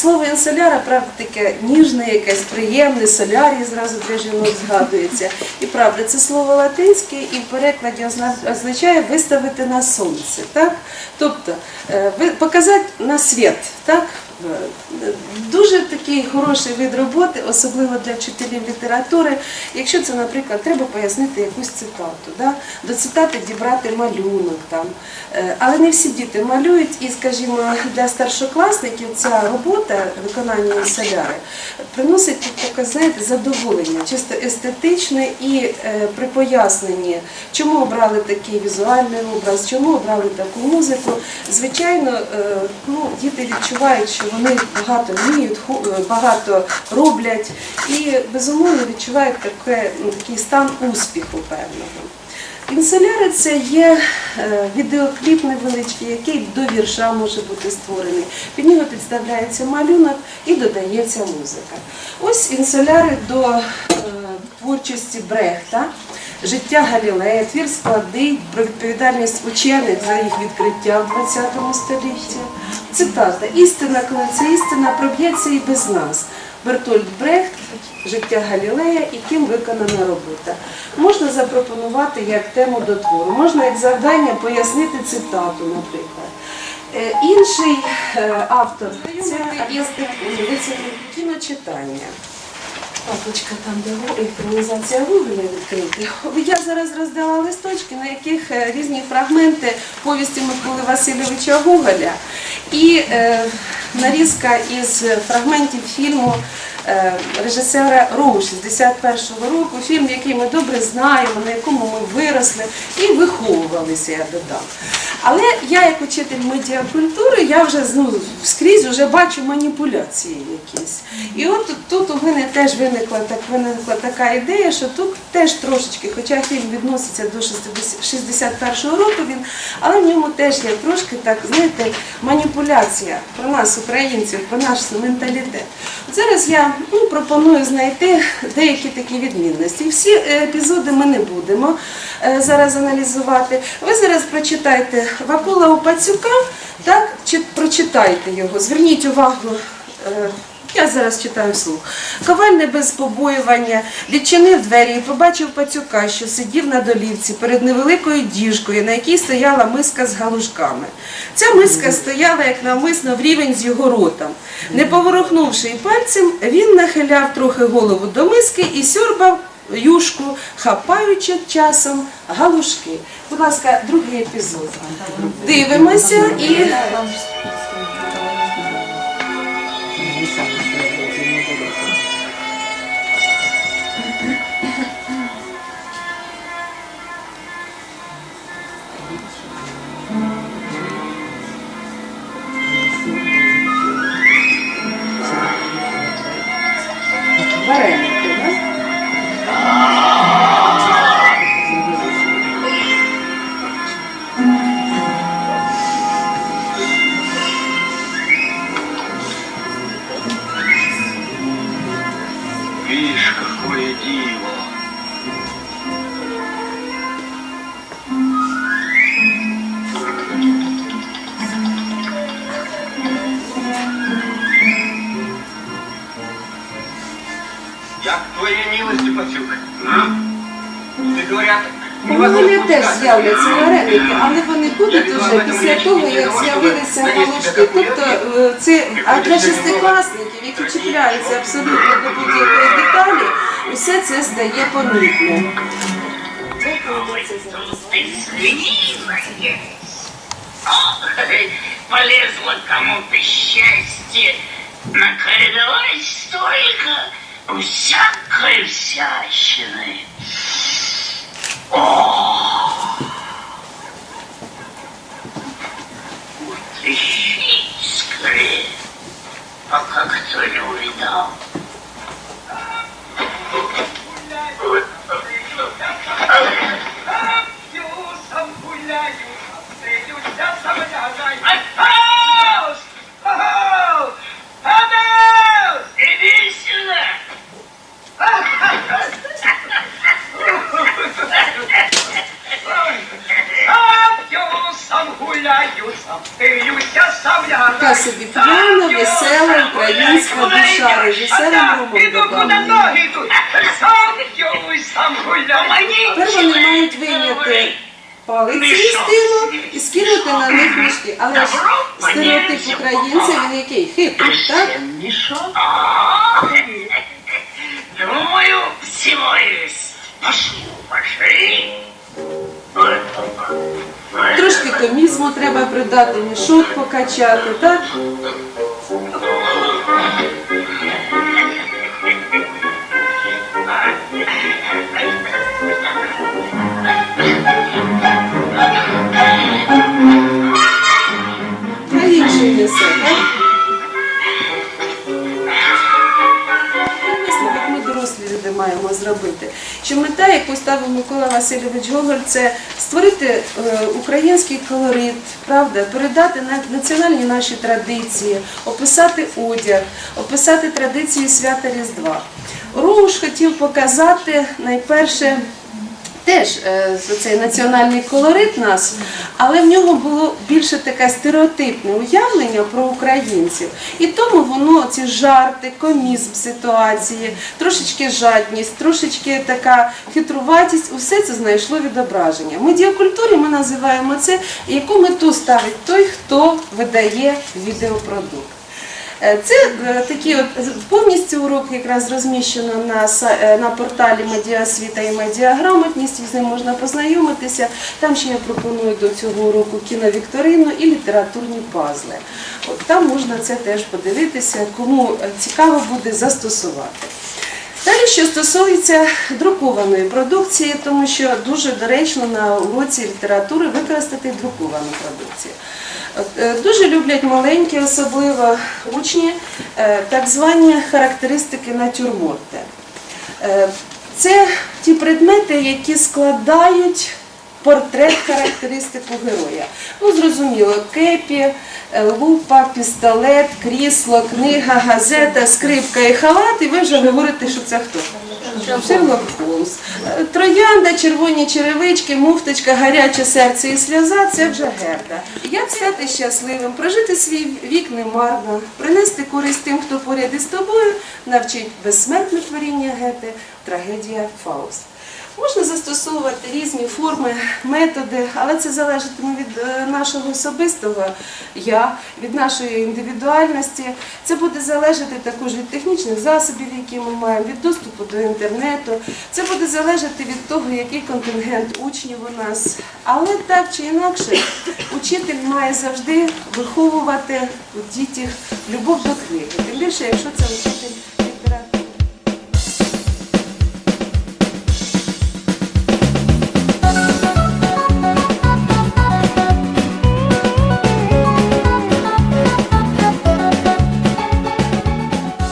Слово інсоляра, правда, таке ніжне, якесь приємне, солярій зразу для жінок згадується. І правда, це слово латинське і в перекладі озна- означає виставити на сонце. Так? Тобто е, показати на світ. Так? Дуже такий хороший вид роботи, особливо для вчителів літератури. Якщо це, наприклад, треба пояснити якусь цитату, да? до цитати дібрати малюнок там. Е, Але не всі діти малюють, і, скажімо, для старшокласників ця робота виконання соляри приносить таке, знаєте, задоволення, чисто естетичне і е, при поясненні, чому обрали такий візуальний образ, чому обрали таку музику. Звичайно, е, ну, діти відчувають, що вони багато вміють, е, багато роблять і безумовно відчувають таке, ну, такий стан успіху певного. Інсоляри це є е, відеокліп невеличкий, який до вірша може бути створений. Під нього підставляється малюнок і додається музика. Ось інсоляри до е, творчості Брехта. Життя Галілея, твір складний про відповідальність учених за їх відкриття в ХХ столітті. Цитата Істина, коли це істина, проб'ється і без нас. Бертольд Брехт, життя Галілея і ким виконана робота. Можна запропонувати як тему до твору, можна як завдання пояснити цитату, наприклад. Е, Інший е, автор це кіночитання. Папочка там, де екранізація Гоголя відкрита. Я зараз роздала листочки, на яких е, різні фрагменти повісті Миколи Васильовича Гоголя і е, нарізка із фрагментів фільму е, режисера Роу 61-го року, фільм, який ми добре знаємо, на якому ми виросли і виховувалися, я додам. Але я, як учитель медіакультури, я вже ну, скрізь вже бачу маніпуляції якісь. І от тут, у мене теж виникла, так, виникла така ідея, що тут теж трошечки, хоча фільм відноситься до 61-го року, він, але в ньому теж є трошки так, знаєте, маніпуляція про нас, українців, про наш менталітет. От зараз я ну, пропоную знайти деякі такі відмінності. Всі е, епізоди ми не будемо е, зараз аналізувати. Ви зараз прочитайте Вакула Опацюка, так, чи прочитайте його, зверніть увагу. Я зараз читаю вслух. Коваль не без побоювання відчинив двері і побачив пацюка, що сидів на долівці перед невеликою діжкою, на якій стояла миска з галушками. Ця миска стояла як навмисно в рівень з його ротом. Не поворухнувши й пальцем, він нахиляв трохи голову до миски і сьорбав юшку, хапаючи часом галушки. Будь ласка, другий епізод. Дивимося і. Милости, Пацюк. Ты говорят, У мене теж з'являться вареники, але вони будуть уже після того, як з'явилися галушки. Тобто е, це а для шестикласників, які чіпляються абсолютно до будь-якої деталі, усе це стає помітним. Дякую за це Полезло кому-то счастье. Наколедовать столько всякой всячины. О! Утащить скорее, пока кто не увидал. П'яна, весела Українська душа режисером Ромом гуляй. Тепер вони мають вийняти палиці з тилу і скинути на них мішки. Але ж стереотип українця він який? Хитрий, так? Думаю. Пошли, пошли. Трошки комізму треба придати, мішок покачати, так? 风和雨。Люди маємо зробити. Що мета, яку ставив Микола Васильович Гоголь, це створити е, український колорит, правда, передати на- національні наші традиції, описати одяг, описати традиції свята Різдва. Роуш хотів показати найперше теж е, цей національний колорит нас, але в нього було більше таке стереотипне уявлення про українців. І тому воно ці жарти, комізм ситуації, трошечки жадність, трошечки така хитруватість, усе це знайшло відображення. В медіакультурі ми називаємо це, яку мету ставить той, хто видає відеопродукт. Е, Це е, такі от повністю урок якраз розміщено на, е, на порталі Медіасвіта і Медіаграмотність, з ним можна познайомитися. Там ще я пропоную до цього уроку кіновікторину і літературні пазли. От там можна це теж подивитися, кому цікаво буде застосувати. Далі, що стосується друкованої продукції, тому що дуже доречно на уроці літератури використати друковану продукцію. Е, Дуже люблять маленькі, особливо учні, е, так звані характеристики натюрморти. Е, Це ті предмети, які складають портрет характеристику героя. Ну, зрозуміло, кепі, лупа, пістолет, крісло, книга, газета, скрипка і халат, і ви вже говорите, що це хто? Шерлок Холмс. Е, Троянда, червоні черевички, муфточка, гаряче серце і сльоза це вже герда. Як стати щасливим, прожити свій вік немарно, принести користь тим, хто поряд із тобою, навчить безсмертне творіння гети, трагедія Фауст. Можна застосовувати різні форми, методи, але це залежатиме від е, нашого особистого я, від нашої індивідуальності. Це буде залежати також від технічних засобів, які ми маємо, від доступу до інтернету. Це буде залежати від того, який контингент учнів у нас. Але так чи інакше, учитель має завжди виховувати у дітях любов до книги. Тим більше, якщо це учитель